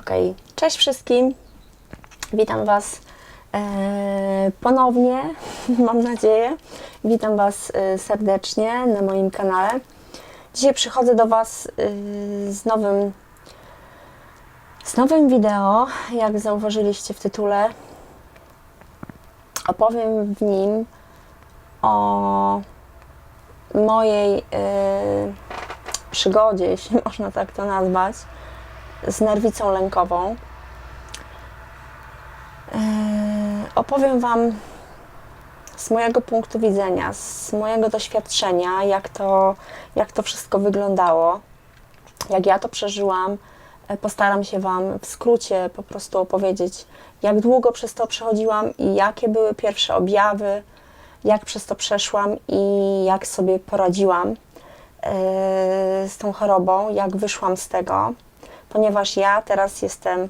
Ok, cześć wszystkim. Witam Was e, ponownie, mam nadzieję. Witam Was e, serdecznie na moim kanale. Dzisiaj przychodzę do Was e, z nowym, z nowym wideo. Jak zauważyliście w tytule, opowiem w nim o mojej przygodzie, jeśli można tak to nazwać, z nerwicą lękową. Yy, opowiem Wam z mojego punktu widzenia, z mojego doświadczenia, jak to, jak to wszystko wyglądało, jak ja to przeżyłam. Yy, Postaram się Wam w skrócie po prostu opowiedzieć, jak długo przez to przechodziłam i jakie były pierwsze objawy, jak przez to przeszłam i jak sobie poradziłam yy, z tą chorobą, jak wyszłam z tego ponieważ ja teraz jestem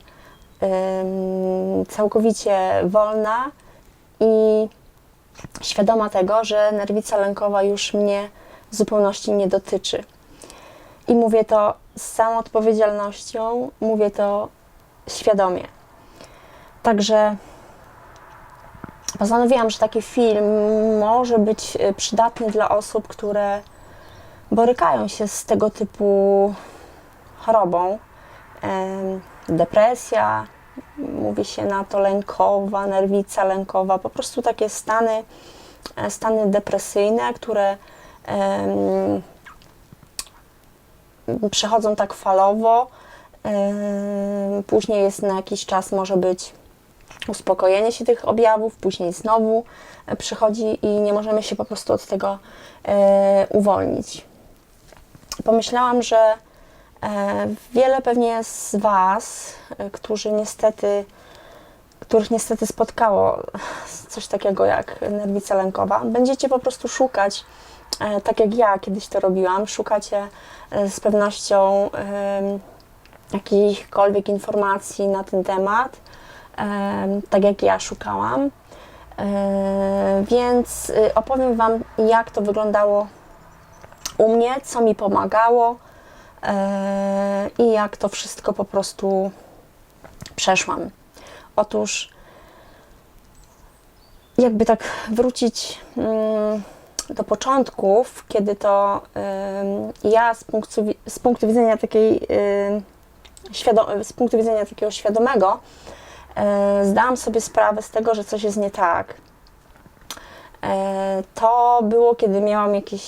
całkowicie wolna i świadoma tego, że nerwica lękowa już mnie w zupełności nie dotyczy. I mówię to z całą odpowiedzialnością, mówię to świadomie. Także postanowiłam, że taki film może być y, przydatny dla osób, które borykają się z tego typu chorobą depresja, mówi się na to lękowa, nerwica lękowa, po prostu takie stany, e, stany depresyjne, które przechodzą tak falowo. Później jest na jakiś czas może być uspokojenie się tych objawów, później znowu e, przychodzi i nie możemy się po prostu od tego e, uwolnić. Pomyślałam, że Wiele pewnie z Was, e, którzy niestety, których niestety spotkało coś takiego jak nerwica lękowa, będziecie po prostu szukać, e, tak jak ja kiedyś to robiłam, szukacie e, z pewnością jakichkolwiek informacji na ten temat, em, tak jak ja szukałam. E, Więc opowiem Wam, jak to wyglądało u mnie, co mi pomagało e, i jak to wszystko po prostu przeszłam. Otóż, jakby tak wrócić mm, do początków, kiedy to ym, ja z punktu, z punktu widzenia takiej świado- z punktu widzenia takiego świadomego e, zdałam sobie sprawę z tego, że coś jest nie tak. E, To było, kiedy miałam jakieś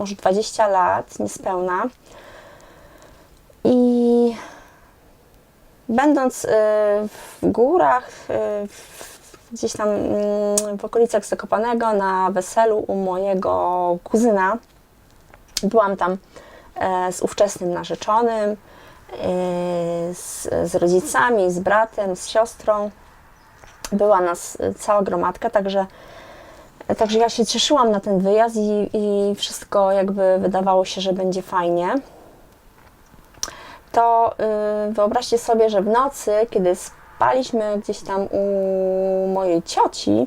może 20 lat, niespełna. I będąc y, w górach, y, gdzieś tam mm, w okolicach Zakopanego na weselu u mojego kuzyna, byłam tam e, z ówczesnym narzeczonym, y, z, z rodzicami, z bratem, z siostrą. Była nas cała gromadka, także Także ja się cieszyłam na ten wyjazd i, i wszystko jakby wydawało się, że będzie fajnie. To y, wyobraźcie sobie, że w nocy, kiedy spaliśmy gdzieś tam u mojej cioci,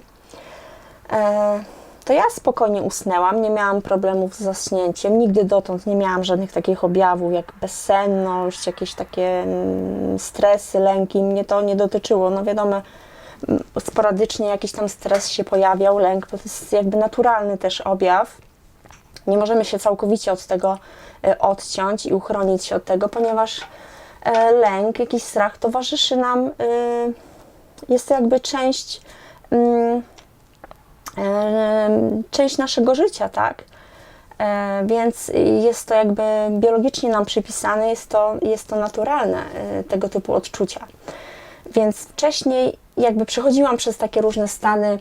e, to ja spokojnie usnęłam, nie miałam problemów z zaśnięciem. Nigdy dotąd nie miałam żadnych takich objawów jak bezsenność, jakieś takie mm, stresy, lęki. Mnie to nie dotyczyło. No wiadomo, sporadycznie jakiś tam stres się pojawiał, lęk, to jest jakby naturalny też objaw. Nie możemy się całkowicie od tego e, odciąć i uchronić się od tego, ponieważ e, lęk, jakiś strach towarzyszy nam. e, Jest to jakby część, mm, część naszego życia, tak? Więc jest to jakby biologicznie nam przypisane, jest to, jest to naturalne, tego typu odczucia. Więc wcześniej jakby przechodziłam przez takie różne stany,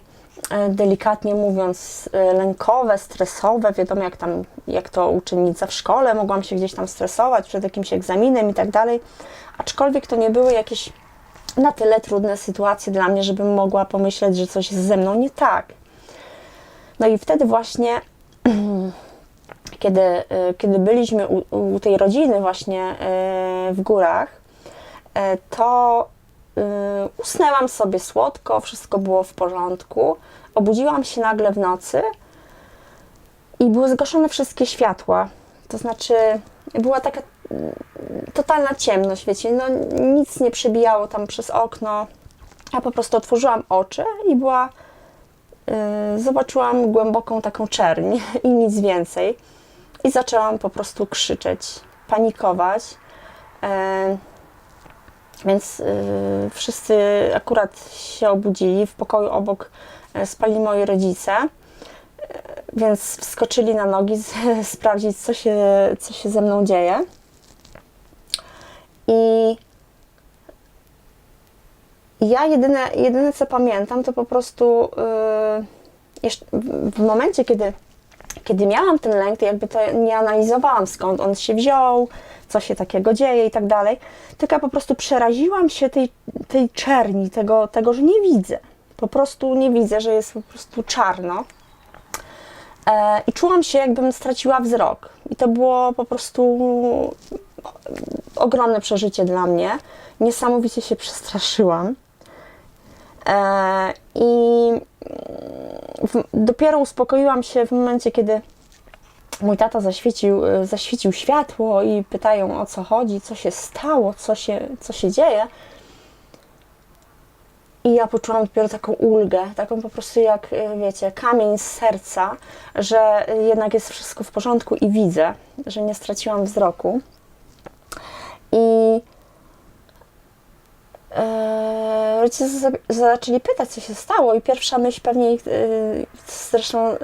e, delikatnie mówiąc, e, lękowe, stresowe, wiadomo jak tam, jak to uczennica w szkole, mogłam się gdzieś tam stresować przed jakimś egzaminem i tak dalej, aczkolwiek to nie były jakieś na tyle trudne sytuacje dla mnie, żebym mogła pomyśleć, że coś jest ze mną nie tak. No i wtedy właśnie, kiedy, e, kiedy byliśmy u, u tej rodziny właśnie w górach, to usnęłam sobie słodko, wszystko było w porządku. Obudziłam się nagle w nocy i były zgaszone wszystkie światła. To znaczy, była taka totalna ciemność, wiecie, no nic nie przebijało tam przez okno. Ja po prostu otworzyłam oczy i była, y, zobaczyłam głęboką taką czerń i nic więcej. I zaczęłam po prostu krzyczeć, panikować. E, więc y, wszyscy akurat się obudzili. W pokoju obok e, spali moi rodzice, e, więc wskoczyli na nogi z, sprawdzić, co się, co się ze mną dzieje. I ja jedyne, jedyne co pamiętam, to po prostu w- w momencie, kiedy, kiedy miałam ten lęk, to jakby to nie analizowałam skąd on się wziął, co się takiego dzieje i tak dalej, tylko ja po prostu przeraziłam się tej, tej czerni, tego, tego, że nie widzę. Po prostu nie widzę, że jest po prostu czarno. E, I czułam się, jakbym straciła wzrok. I to było po prostu ogromne przeżycie dla mnie. Niesamowicie się przestraszyłam. E, I w, dopiero uspokoiłam się w momencie, kiedy mój tata zaświecił, e, zaświecił światło i pytają o co chodzi, co się stało, co się, co się dzieje. I ja poczułam dopiero taką ulgę, taką po prostu jak, e, wiecie, kamień z serca, że jednak jest wszystko w porządku i widzę, że nie straciłam wzroku. I e, rodzice za- zaczęli pytać, co się stało, i pierwsza myśl pewnie ich, e, zresztą e,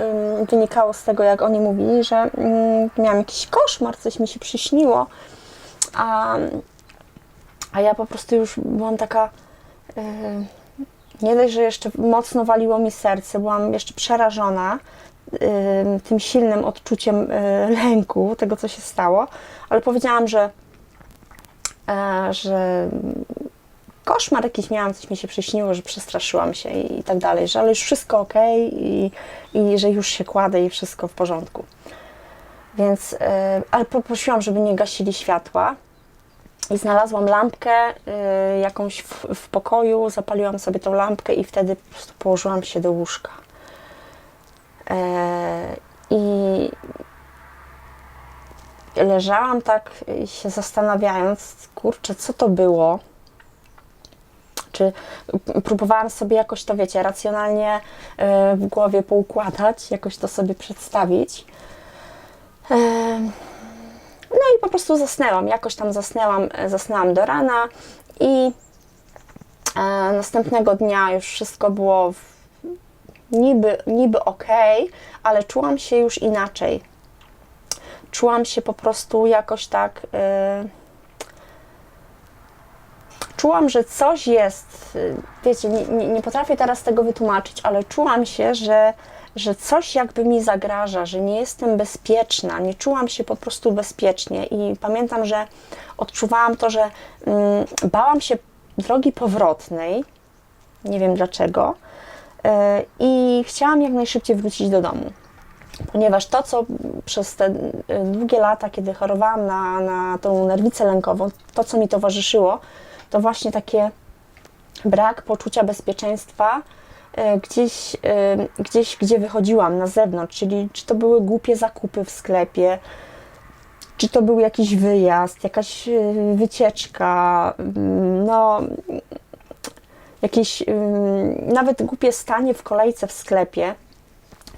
wynikało z tego, jak oni mówili, że mm, miałam jakiś koszmar, coś mi się przyśniło, a, a ja po prostu już byłam taka. e, nie dość, że jeszcze mocno waliło mi serce, byłam jeszcze przerażona ym, tym silnym odczuciem y, lęku, tego co się stało, ale powiedziałam, że, że koszmar jakiś miałam, coś mi się przyśniło, że przestraszyłam się i, i tak dalej, że ale już wszystko ok i, i że już się kładę i wszystko w porządku. Więc, y, ale poprosiłam, żeby nie gasili światła, i znalazłam lampkę y, jakąś w, w pokoju, zapaliłam sobie tą lampkę i wtedy po prostu położyłam się do łóżka. E, I leżałam tak się zastanawiając, kurczę, co to było? Czy próbowałam sobie jakoś to, wiecie, racjonalnie y, w głowie poukładać, jakoś to sobie przedstawić. E, no i po prostu zasnęłam, jakoś tam zasnęłam, e, zasnęłam do rana i e, następnego dnia już wszystko było niby, niby ok, ale czułam się już inaczej. Czułam się po prostu jakoś tak. E, czułam, że coś jest. e, Wiecie, nie, nie, nie potrafię teraz tego wytłumaczyć, ale czułam się, że że coś jakby mi zagraża, że nie jestem bezpieczna, nie czułam się po prostu bezpiecznie i pamiętam, że odczuwałam to, że mm, bałam się drogi powrotnej, nie wiem dlaczego, yy, i chciałam jak najszybciej wrócić do domu. Ponieważ to, co przez te y, długie lata, kiedy chorowałam na, na tą nerwicę lękową, to, co mi towarzyszyło, to właśnie takie brak poczucia bezpieczeństwa, e, gdzieś, e, gdzieś, gdzie wychodziłam na zewnątrz, czyli czy to były głupie zakupy w sklepie, czy to był jakiś wyjazd, jakaś e, wycieczka, mm, no jakieś mm, nawet głupie stanie w kolejce w sklepie,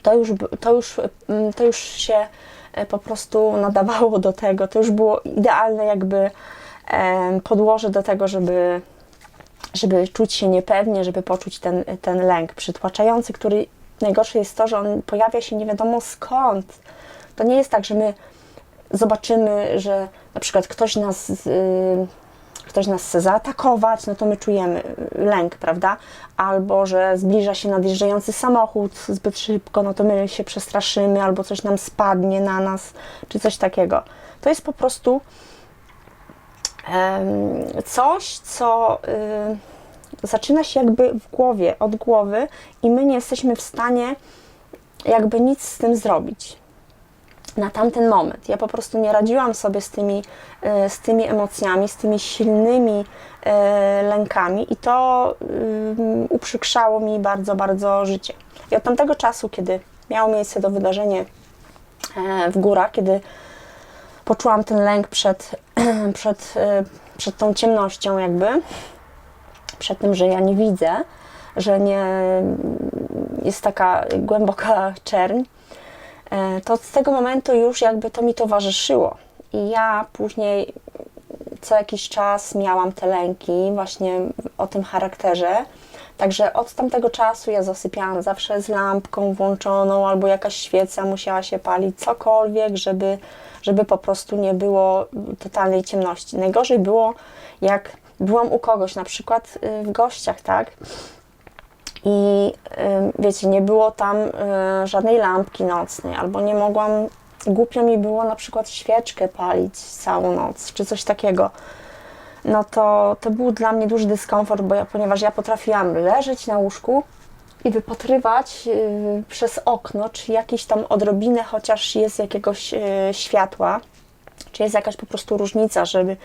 to już, to już, mm, to już się po prostu nadawało do tego, to już było idealne jakby podłoże do tego, żeby żeby czuć się niepewnie, żeby poczuć ten, ten lęk przytłaczający, który najgorsze jest to, że on pojawia się nie wiadomo skąd. To nie jest tak, że my zobaczymy, że na przykład ktoś nas, yy, ktoś nas chce zaatakować, no to my czujemy yy, lęk, prawda? Albo że zbliża się nadjeżdżający samochód zbyt szybko, no to my się przestraszymy, albo coś nam spadnie na nas, czy coś takiego. To jest po prostu coś, co y, zaczyna się jakby w głowie, od głowy i my nie jesteśmy w stanie jakby nic z tym zrobić. Na tamten moment. Ja po prostu nie radziłam sobie z tymi, y, z tymi emocjami, z tymi silnymi y, lękami i to uprzykrzało mi bardzo, bardzo życie. I od tamtego czasu, kiedy miało miejsce to wydarzenie e, w górach, kiedy poczułam ten lęk przed, przed, e, przed tą ciemnością jakby, przed tym, że ja nie widzę, że nie jest taka głęboka czerń, e, to z tego momentu już jakby to mi towarzyszyło. I ja później co jakiś czas miałam te lęki właśnie o tym charakterze. Także od tamtego czasu ja zasypiałam zawsze z lampką włączoną albo jakaś świeca musiała się palić, cokolwiek, żeby, żeby po prostu nie było totalnej ciemności. Najgorzej było, jak byłam u kogoś, na przykład y, w gościach, tak? I y, wiecie, nie było tam y, żadnej lampki nocnej, albo nie mogłam, głupio mi było na przykład świeczkę palić całą noc, czy coś takiego. No to, to był dla mnie duży dyskomfort, bo ja, ponieważ ja potrafiłam leżeć na łóżku i wypatrywać y, przez okno, czy jakieś tam odrobinę chociaż jest jakiegoś y, światła, czy jest jakaś po prostu różnica, żeby,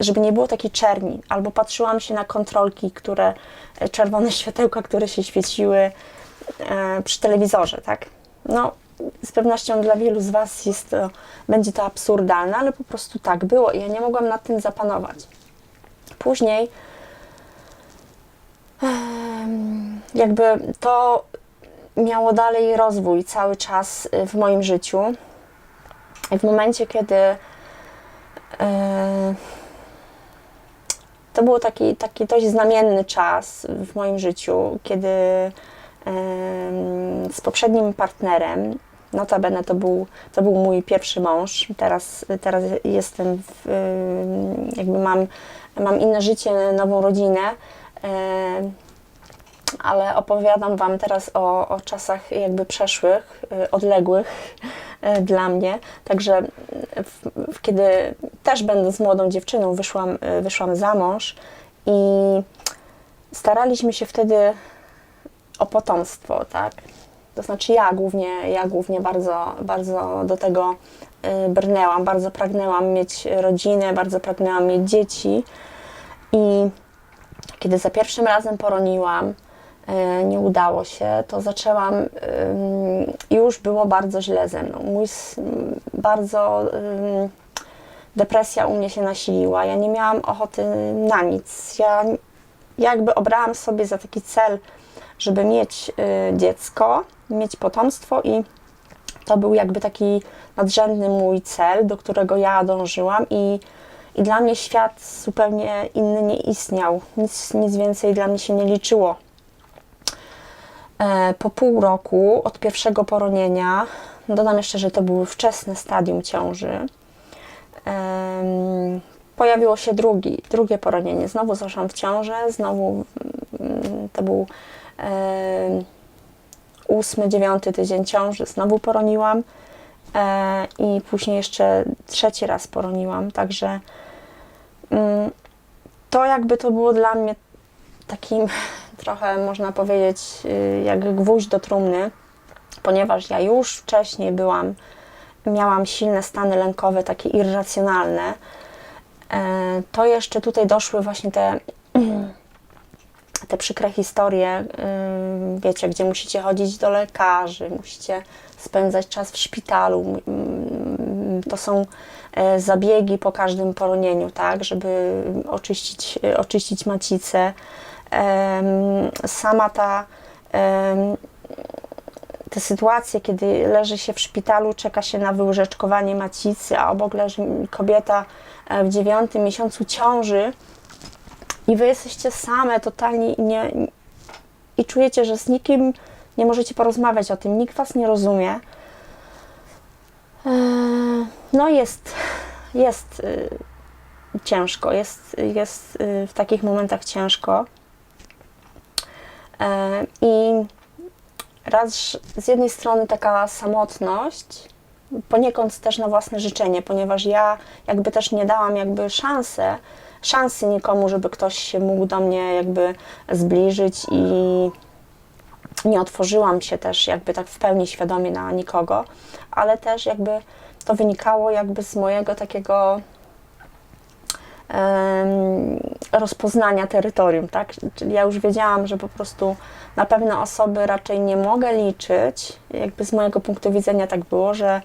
żeby nie było takiej czerni. Albo patrzyłam się na kontrolki, które, e, czerwone światełka, które się świeciły przy telewizorze, tak? No, z pewnością dla wielu z Was jest to, będzie to absurdalne, ale po prostu tak było i ja nie mogłam nad tym zapanować. Później jakby to miało dalej rozwój cały czas y, w moim życiu. W momencie, kiedy e, to był taki, taki dość znamienny czas w moim życiu, kiedy z poprzednim partnerem, notabene to był, to był mój pierwszy mąż, teraz, teraz jestem, w, em, jakby mam, mam inne życie, nową rodzinę, em, ale opowiadam Wam teraz o, o czasach jakby przeszłych, y, odległych y, dla mnie. Także w, w, kiedy też będąc młodą dziewczyną wyszłam, y, wyszłam za mąż i staraliśmy się wtedy o potomstwo, tak? To znaczy ja głównie, ja głównie bardzo, bardzo do tego brnęłam, bardzo pragnęłam mieć rodzinę, bardzo pragnęłam mieć dzieci i kiedy za pierwszym razem poroniłam, e, nie udało się, to zaczęłam, już było bardzo źle ze mną. Mój, bardzo depresja u mnie się nasiliła. Ja nie miałam ochoty na nic. Ja jakby obrałam sobie za taki cel, żeby mieć y, dziecko, mieć potomstwo i to był jakby taki nadrzędny mój cel, do którego ja dążyłam i, i dla mnie świat zupełnie inny nie istniał. Nic, nic więcej dla mnie się nie liczyło. E, Po pół roku od pierwszego poronienia, dodam jeszcze, że to było wczesne stadium ciąży, pojawiło się drugi, drugie poronienie. Znowu zaszłam w ciążę, znowu mm, to był ósmy, dziewiąty tydzień ciąży, znowu poroniłam e, i później jeszcze trzeci raz poroniłam, także mm, to jakby to było dla mnie takim trochę można powiedzieć y, jak gwóźdź do trumny, ponieważ ja już wcześniej byłam, miałam silne stany lękowe, takie irracjonalne, e, to jeszcze tutaj doszły właśnie te te przykre historie, wiecie, gdzie musicie chodzić do lekarzy, musicie spędzać czas w szpitalu. To są e, zabiegi po każdym poronieniu, tak, żeby oczyścić, oczyścić macicę. Sama ta te sytuacje, kiedy leży się w szpitalu, czeka się na wyłyżeczkowanie macicy, a obok leży kobieta e, w dziewiątym miesiącu ciąży, i wy jesteście same totalnie i nie, i czujecie, że z nikim nie możecie porozmawiać o tym, nikt was nie rozumie. Eee, No jest, jest y, ciężko, jest, jest y, w takich momentach ciężko. Eee, I raz z jednej strony taka samotność, poniekąd też na własne życzenie, ponieważ ja jakby też nie dałam jakby szansę, szansy nikomu, żeby ktoś się mógł do mnie jakby zbliżyć i nie otworzyłam się też jakby tak w pełni świadomie na nikogo, ale też jakby to wynikało jakby z mojego takiego rozpoznania terytorium, tak? Czyli ja już wiedziałam, że po prostu na pewne osoby raczej nie mogę liczyć. Jakby z mojego punktu widzenia tak było, że,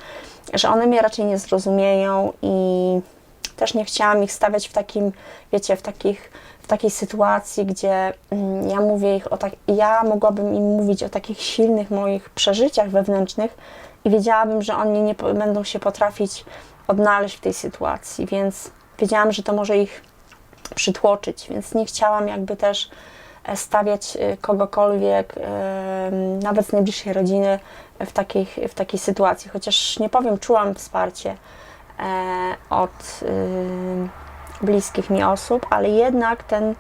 że one mnie raczej nie zrozumieją i też nie chciałam ich stawiać w takim, wiecie, w takich w takiej sytuacji, gdzie mm, ja mówię ich o tak, ja mogłabym im mówić o takich silnych moich przeżyciach wewnętrznych i wiedziałabym, że oni nie będą się potrafić odnaleźć w tej sytuacji, więc wiedziałam, że to może ich przytłoczyć, więc nie chciałam jakby też e, stawiać e, kogokolwiek, e, nawet z najbliższej rodziny w takiej, w takiej sytuacji, chociaż nie powiem, czułam wsparcie od y, bliskich mi osób, ale jednak ten,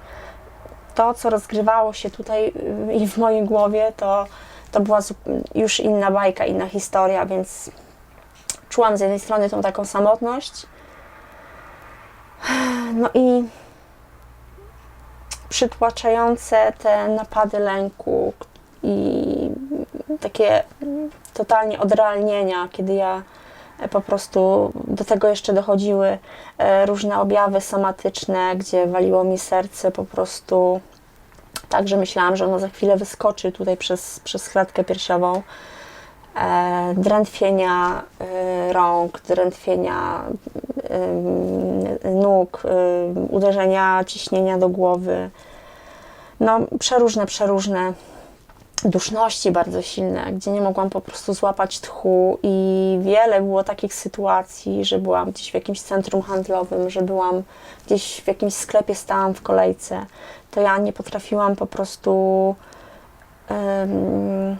to, co rozgrywało się tutaj y, i w mojej głowie, to, to była już inna bajka, inna historia, więc czułam z jednej strony tą taką samotność, no i przytłaczające te napady lęku i takie totalnie odrealnienia, kiedy ja po prostu do tego jeszcze dochodziły e, różne objawy somatyczne, gdzie waliło mi serce po prostu tak, że myślałam, że ono za chwilę wyskoczy tutaj przez, przez klatkę piersiową. E, drętwienia e, rąk, drętwienia nóg, uderzenia ciśnienia do głowy. No, przeróżne, przeróżne duszności bardzo silne, gdzie nie mogłam po prostu złapać tchu i wiele było takich sytuacji, że byłam gdzieś w jakimś centrum handlowym, że byłam gdzieś w jakimś sklepie, stałam w kolejce, to ja nie potrafiłam po prostu em,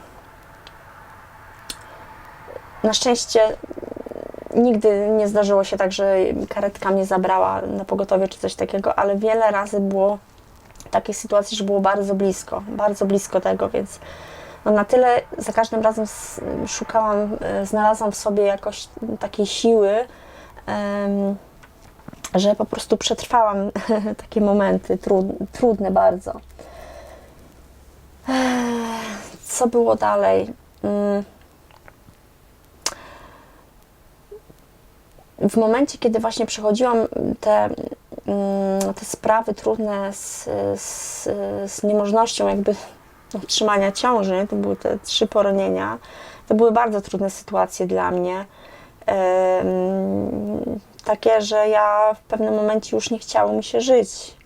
na szczęście nigdy nie zdarzyło się tak, że karetka mnie zabrała na pogotowie czy coś takiego, ale wiele razy było takiej sytuacji, że było bardzo blisko, bardzo blisko tego, więc no na tyle za każdym razem szukałam, e, znalazłam w sobie jakoś takiej siły, że po prostu przetrwałam takie momenty trud, trudne bardzo. Co było dalej? Mm. w momencie, kiedy właśnie przechodziłam te, te sprawy trudne z, z, z niemożnością jakby utrzymania ciąży, to były te trzy poronienia, to były bardzo trudne sytuacje dla mnie. Takie, że ja w pewnym momencie już nie chciało mi się żyć.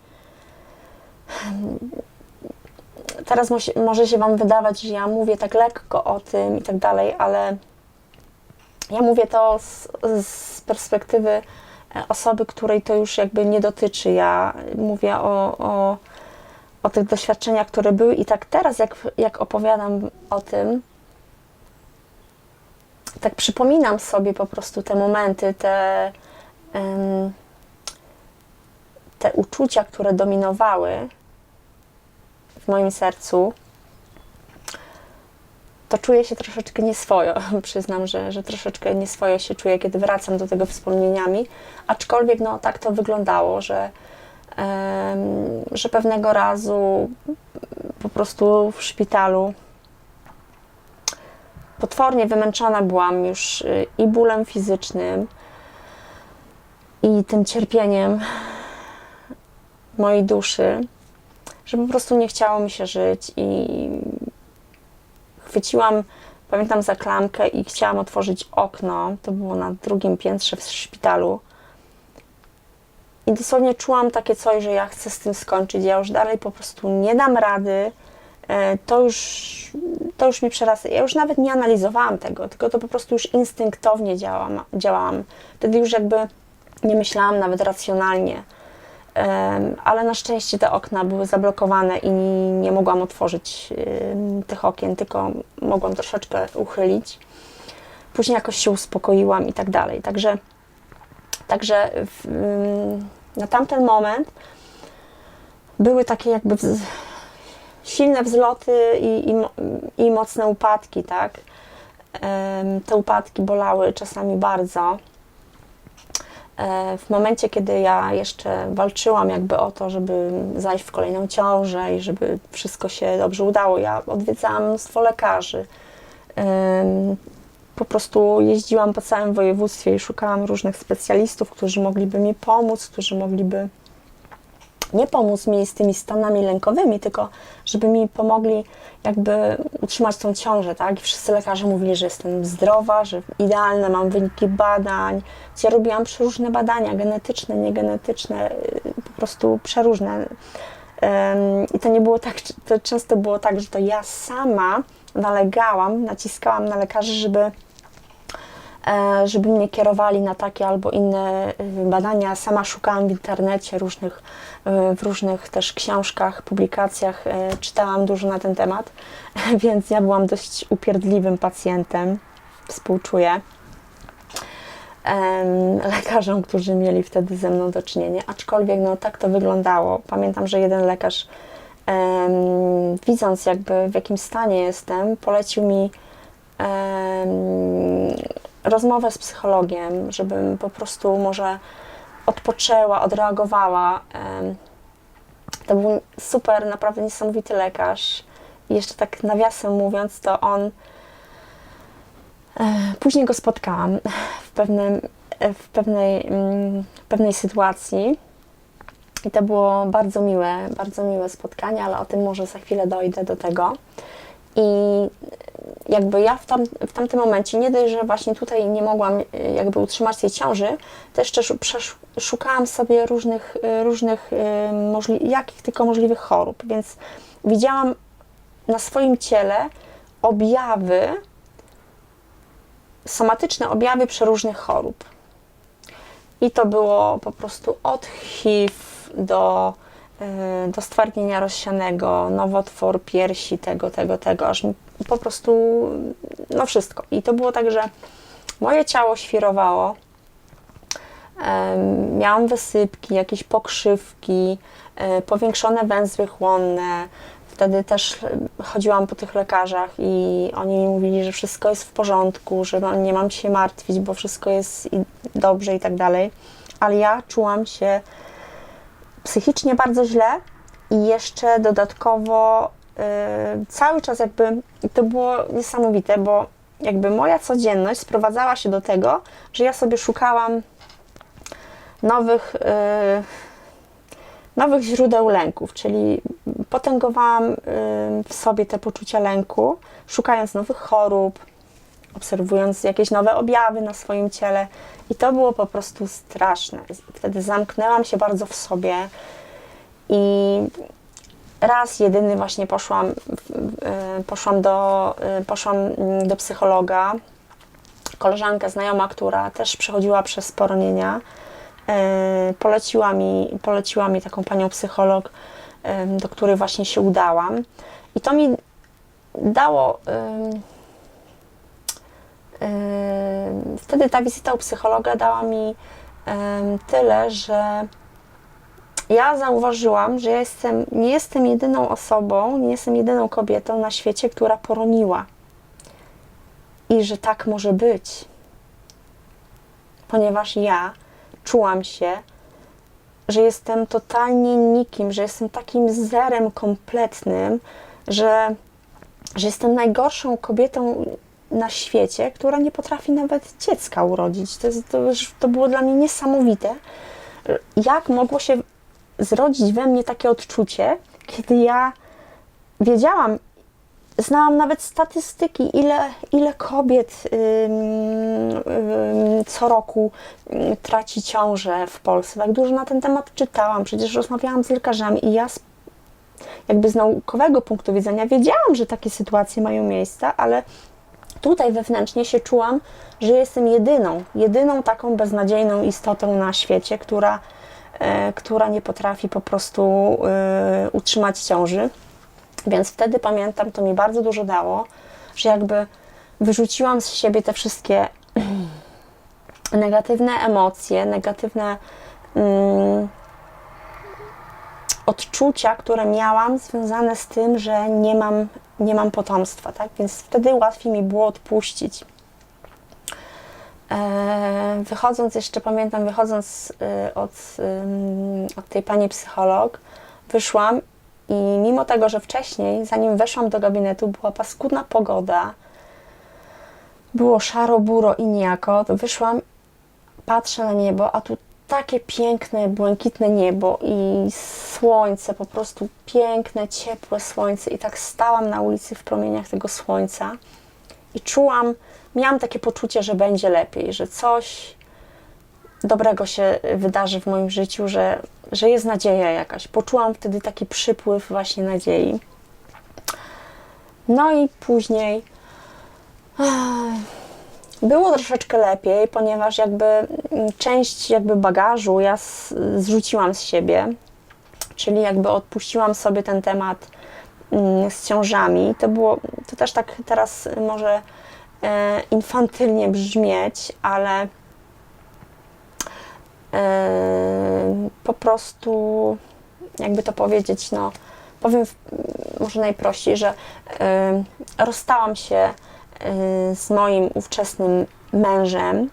Teraz może się Wam wydawać, że ja mówię tak lekko o tym i tak dalej, ale ja mówię to z, z perspektywy osoby, której to już jakby nie dotyczy. Ja mówię o, o, o tych doświadczeniach, które były i tak teraz, jak, jak opowiadam o tym, tak przypominam sobie po prostu te momenty, te, te uczucia, które dominowały w moim sercu to czuję się troszeczkę nieswojo. Przyznam, że, że troszeczkę nieswojo się czuję, kiedy wracam do tego wspomnieniami, aczkolwiek no, tak to wyglądało, że, em, że pewnego razu po prostu w szpitalu potwornie wymęczona byłam już y, i bólem fizycznym, i tym cierpieniem mojej duszy, że po prostu nie chciało mi się żyć i chwyciłam, pamiętam, za klamkę i chciałam otworzyć okno. To było na drugim piętrze w szpitalu. I dosłownie czułam takie coś, że ja chcę z tym skończyć. Ja już dalej po prostu nie dam rady. E, To już, to już mi przerasta. Ja już nawet nie analizowałam tego, tylko to po prostu już instynktownie działam, działałam. Wtedy już jakby nie myślałam nawet racjonalnie. Ale na szczęście te okna były zablokowane i nie mogłam otworzyć tych okien, tylko mogłam troszeczkę uchylić. Później jakoś się uspokoiłam i tak dalej. Także, także w, na tamten moment były takie jakby silne wzloty i, i, i mocne upadki, tak? Te upadki bolały czasami bardzo. E, W momencie, kiedy ja jeszcze walczyłam jakby o to, żeby zajść w kolejną ciążę i żeby wszystko się dobrze udało, ja odwiedzałam mnóstwo lekarzy. Po prostu jeździłam po całym województwie i szukałam różnych specjalistów, którzy mogliby mi pomóc, którzy mogliby nie pomóc mi z tymi stanami lękowymi, tylko żeby mi pomogli jakby utrzymać tą ciążę, tak? I wszyscy lekarze mówili, że jestem zdrowa, że idealne, mam wyniki badań. Ja robiłam przeróżne badania, genetyczne, niegenetyczne, yy, po prostu przeróżne. I to nie było tak, to często było tak, że to ja sama nalegałam, naciskałam na lekarzy, żeby żeby mnie kierowali na takie albo inne y, badania. Sama szukałam w internecie różnych, y, w różnych też książkach, publikacjach, y, czytałam dużo na ten temat, więc ja byłam dość upierdliwym pacjentem, współczuję lekarzom, którzy mieli wtedy ze mną do czynienia, aczkolwiek no tak to wyglądało. Pamiętam, że jeden lekarz widząc jakby w jakim stanie jestem, polecił mi rozmowę z psychologiem, żebym po prostu może odpoczęła, odreagowała. To był super, naprawdę niesamowity lekarz. I jeszcze tak nawiasem mówiąc, to on e, później go spotkałam w, pewnym, w pewnej, mm, pewnej sytuacji. I to było bardzo miłe, bardzo miłe spotkanie, ale o tym może za chwilę dojdę do tego. I jakby ja w, tam, w tamtym momencie, nie dość, że właśnie tutaj nie mogłam y, jakby utrzymać tej ciąży, przesz- szukałam sobie różnych, y, różnych y, jakich tylko możliwych chorób, więc widziałam na swoim ciele objawy, somatyczne objawy przeróżnych chorób. I to było po prostu od HIV do, do stwardnienia rozsianego, nowotwór piersi, tego, tego, tego, aż po prostu no wszystko. I to było tak, że moje ciało świrowało, miałam wysypki, jakieś pokrzywki, e, powiększone węzły chłonne. Wtedy też chodziłam po tych lekarzach i oni mi mówili, że wszystko jest w porządku, że mam- nie mam się martwić, bo wszystko jest dobrze i tak dalej. Ale ja czułam się psychicznie bardzo źle i jeszcze dodatkowo e, cały czas jakby to było niesamowite, bo jakby moja codzienność sprowadzała się do tego, że ja sobie szukałam nowych, y, nowych źródeł lęków, czyli potęgowałam y, w sobie te poczucia lęku, szukając nowych chorób, obserwując jakieś nowe objawy na swoim ciele i to było po prostu straszne. Wtedy zamknęłam się bardzo w sobie i raz jedyny właśnie poszłam, y, poszłam, do, y, poszłam do psychologa, koleżanka, znajoma, która też przechodziła przez poronienia, e, poleciła mi, poleciła mi taką panią psycholog, em, do której właśnie się udałam. I to mi dało. Em, wtedy ta wizyta u psychologa dała mi tyle, że ja zauważyłam, że ja jestem, nie jestem jedyną osobą, nie jestem jedyną kobietą na świecie, która poroniła. I że tak może być. Ponieważ ja czułam się, że jestem totalnie nikim, że jestem takim zerem kompletnym, że, że jestem najgorszą kobietą na świecie, która nie potrafi nawet dziecka urodzić. To, jest, to, to było dla mnie niesamowite. Jak mogło się zrodzić we mnie takie odczucie, kiedy ja wiedziałam, znałam nawet statystyki, ile, ile kobiet co roku traci ciążę w Polsce. Tak dużo na ten temat czytałam, przecież rozmawiałam z lekarzami i ja z, jakby z naukowego punktu widzenia wiedziałam, że takie sytuacje mają miejsce, ale tutaj wewnętrznie się czułam, że jestem jedyną, jedyną taką beznadziejną istotą na świecie, która, e, która nie potrafi po prostu e, utrzymać ciąży. Więc wtedy pamiętam, to mi bardzo dużo dało, że jakby wyrzuciłam z siebie te wszystkie negatywne emocje, negatywne mm, odczucia, które miałam związane z tym, że nie mam, nie mam potomstwa, tak? Więc wtedy łatwiej mi było odpuścić. E, Wychodząc jeszcze, pamiętam, wychodząc y, od, od tej pani psycholog, wyszłam i mimo tego, że wcześniej, zanim weszłam do gabinetu, była paskudna pogoda, było szaro, buro i niejako, to wyszłam, patrzę na niebo, a tu takie piękne, błękitne niebo i słońce, po prostu piękne, ciepłe słońce. I tak stałam na ulicy w promieniach tego słońca i czułam, miałam takie poczucie, że będzie lepiej, że coś dobrego się wydarzy w moim życiu, że, że jest nadzieja jakaś. Poczułam wtedy taki przypływ właśnie nadziei. No i później było troszeczkę lepiej, ponieważ jakby część jakby bagażu ja zrzuciłam z siebie, czyli jakby odpuściłam sobie ten temat mm, z ciążami. To było, to też tak teraz może e, infantylnie brzmieć, ale e, po prostu jakby to powiedzieć, no powiem może najprościej, że e, rozstałam się z moim ówczesnym mężem y,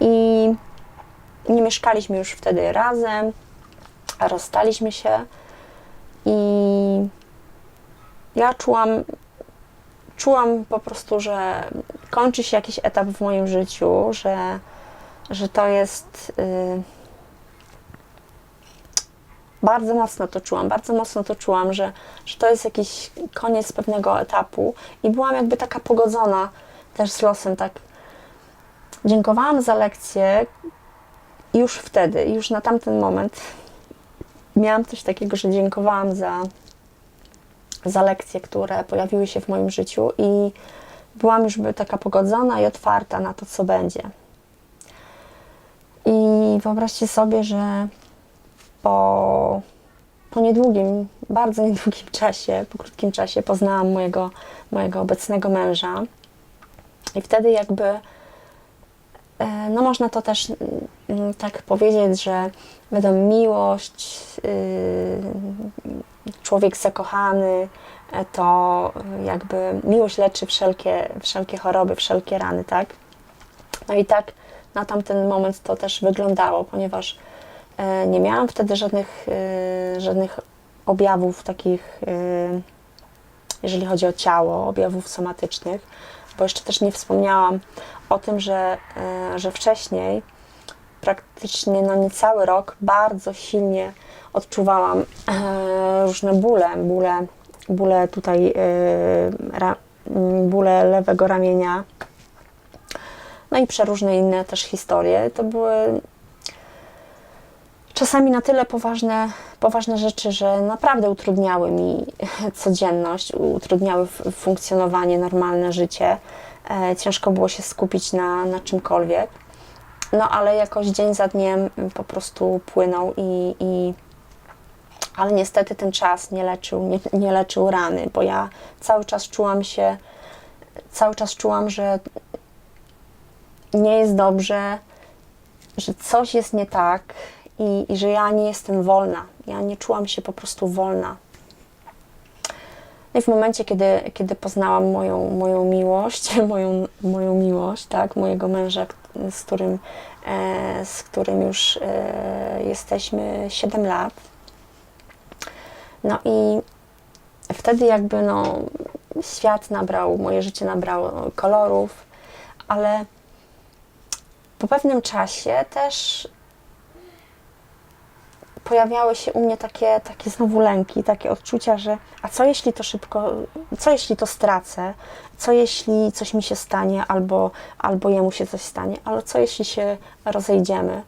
i nie mieszkaliśmy już wtedy razem, rozstaliśmy się i ja czułam, czułam po prostu, że kończy się jakiś etap w moim życiu, że, że to jest. Yy, bardzo mocno to czułam, bardzo mocno to czułam, że, że to jest jakiś koniec pewnego etapu i byłam jakby taka pogodzona też z losem, tak. Dziękowałam za lekcję już wtedy, już na tamten moment miałam coś takiego, że dziękowałam za, za lekcje, które pojawiły się w moim życiu i byłam już taka pogodzona i otwarta na to, co będzie. I wyobraźcie sobie, że po, po niedługim, bardzo niedługim czasie, po krótkim czasie poznałam mojego, mojego obecnego męża. I wtedy jakby, e, no można to też mm, tak powiedzieć, że wiadomo, miłość, y, człowiek zakochany, e, to jakby miłość leczy wszelkie, wszelkie choroby, wszelkie rany, tak? No i tak na tamten moment to też wyglądało, ponieważ nie miałam wtedy żadnych, e, żadnych objawów takich, e, jeżeli chodzi o ciało, objawów somatycznych, bo jeszcze też nie wspomniałam o tym, że, że wcześniej praktycznie no niecały rok bardzo silnie odczuwałam różne bóle, bóle, bóle tutaj, bóle lewego ramienia, no i przeróżne inne też historie. To były czasami na tyle poważne, poważne rzeczy, że naprawdę utrudniały mi codzienność, utrudniały funkcjonowanie, normalne życie. E, ciężko było się skupić na, na czymkolwiek. No ale jakoś dzień za dniem po prostu płynął i, i ale niestety ten czas nie leczył, nie, nie leczył rany, bo ja cały czas czułam się, cały czas czułam, że nie jest dobrze, że coś jest nie tak, i, i że ja nie jestem wolna. Ja nie czułam się po prostu wolna. No i w momencie, kiedy, kiedy poznałam moją, moją miłość, moją, moją miłość, tak, mojego męża, z którym, e, z którym już e, jesteśmy 7 lat. No i wtedy jakby no, świat nabrał, moje życie nabrało kolorów, ale po pewnym czasie też pojawiały się u mnie takie, takie znowu lęki, takie odczucia, że a co jeśli to szybko, co jeśli to stracę, co jeśli coś mi się stanie, albo, albo jemu się coś stanie, ale co jeśli się rozejdziemy.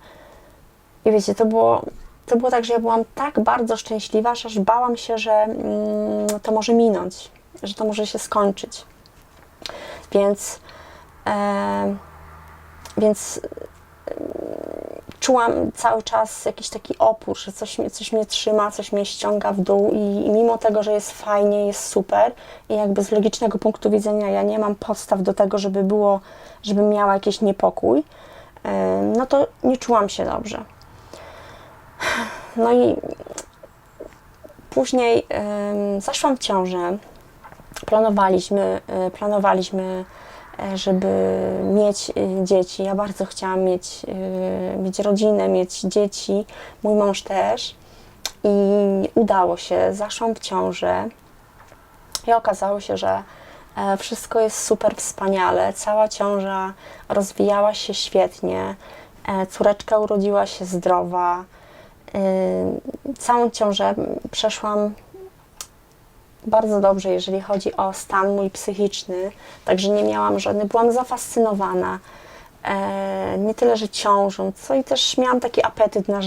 I wiecie, to było, to było tak, że ja byłam tak bardzo szczęśliwa, że aż bałam się, że mm, to może minąć, że to może się skończyć. Więc, e, więc czułam cały czas jakiś taki opór, że coś, coś mnie trzyma, coś mnie ściąga w dół i, i mimo tego, że jest fajnie, jest super i jakby z logicznego punktu widzenia ja nie mam podstaw do tego, żeby było, żebym miała jakiś niepokój, no to nie czułam się dobrze. No i później zaszłam w ciążę. Planowaliśmy, e, planowaliśmy E, żeby mieć e, dzieci. Ja bardzo chciałam mieć, e, mieć rodzinę, mieć dzieci, mój mąż też. I udało się, zaszłam w ciążę i okazało się, że wszystko jest super wspaniale. Cała ciąża rozwijała się świetnie. E, Córeczka urodziła się zdrowa. Całą ciążę przeszłam bardzo dobrze, jeżeli chodzi o stan mój psychiczny, także nie miałam żadnych, byłam zafascynowana. E, nie tyle, że ciążą, co i też miałam taki apetyt na życie.